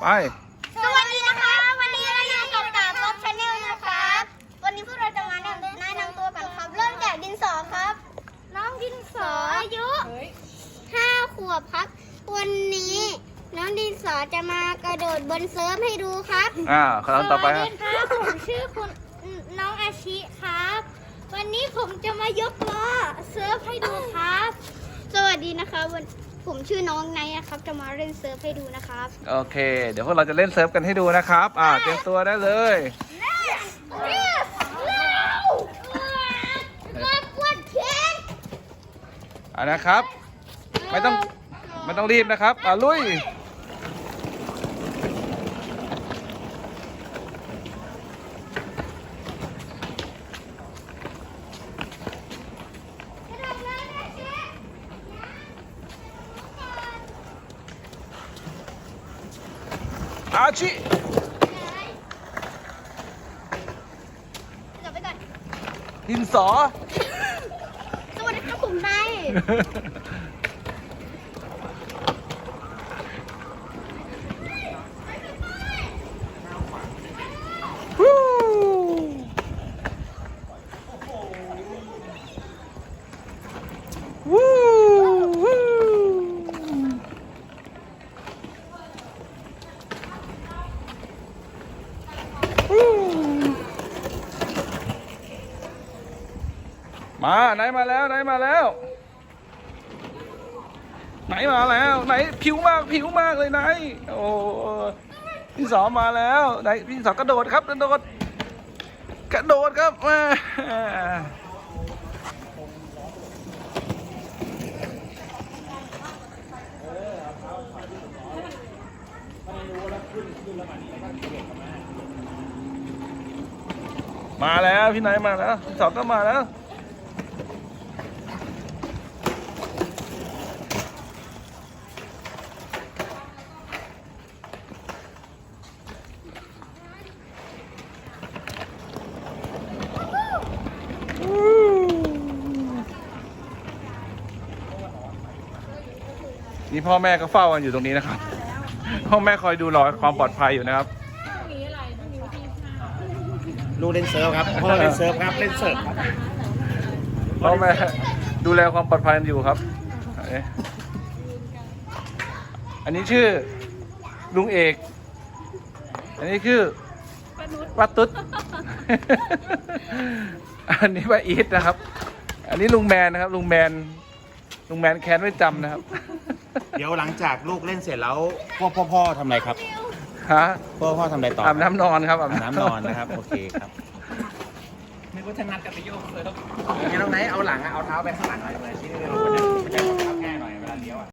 ไป สวัสดีนะคะวันนี้เราอยู่กับกาฟ็อกชาแนลนะครับ วันนี้พวกเราจะมาแนะนำตัวกันครับเริ่มจากดินสอครับ น้องดินสออายุห้าขวบครับ วันนี้น้องดินสอจะมากระโดดบนเซิร์ฟให้ดูครับอ่าคำต่อไปครับ สวัสดีครับผมชื่อคุณน้องอาชิครับ วันนี้ผมจะมายกล้อเซิร์ฟให้ดูครับ สวัสดีนะคะวัน ผมชื่อน้องไนท์นะครับ จะมาเล่นเซิร์ฟให้ดูนะครับโอเค เดี๋ยวพวกเราจะเล่นเซิร์ฟกันให้ดูนะครับ อ่าเตรียมตัวได้เลย อ่านะครับ ไม่ต้องไม่ต้องรีบนะครับ อ่าลุย อาชิกลับไปก่อน ดินสอ สวัสดีครับผมนายวู้วู้วู้ มาไหนมาแล้วไหนมาแล้ว ไหนมาแล้ว ไหนผิวมากผิวมากเลยไหนโอ้พี่สอมาแล้วไหนพี่สอกระโดดครับกระโดดกระโดดครับมามาแล้วพี่ไหนมาแล้วพี่สองก็มาแล้ว นี่พ่อแม่ก็เฝ้ากันอยู่ตรงนี้นะครับ พ่อแม่คอยดูรอความปลอดภัยอยู่นะครับลูกเล่นเซิร์ฟครับพ่อเล่นเซิร์ฟครับเล่นเซิร์ฟครับพ่อแม่ดูแลความปลอดภัยกันอยู่ครับเอ๊ะอันนี้ชื่อลุงเอก อันนี้คือป้าตุ๊ด อันนี้ป้าอีทนะครับ อันนี้ลุงแมนนะครับ ลุงแมน ลุงแมนแค้นไม่จำนะครับ เดี๋ยวหลังจากลูกเล่นเสร็จแล้วพ่อพ่อพ่อทำอะไรครับฮะพ่อพ่อทำอะไรต่ออาบน้ำนอนครับอาบน้ำนอนนะครับโอเคครับไม่ว่าจนัดกันไปโยกเลยต้อง งั้งไหนเอาหลังอะเอาเท้าไปข้างหลังหน่อยเลยชี้เลยจะแก้แง่หน่อยเวลาเลี้ยวอะ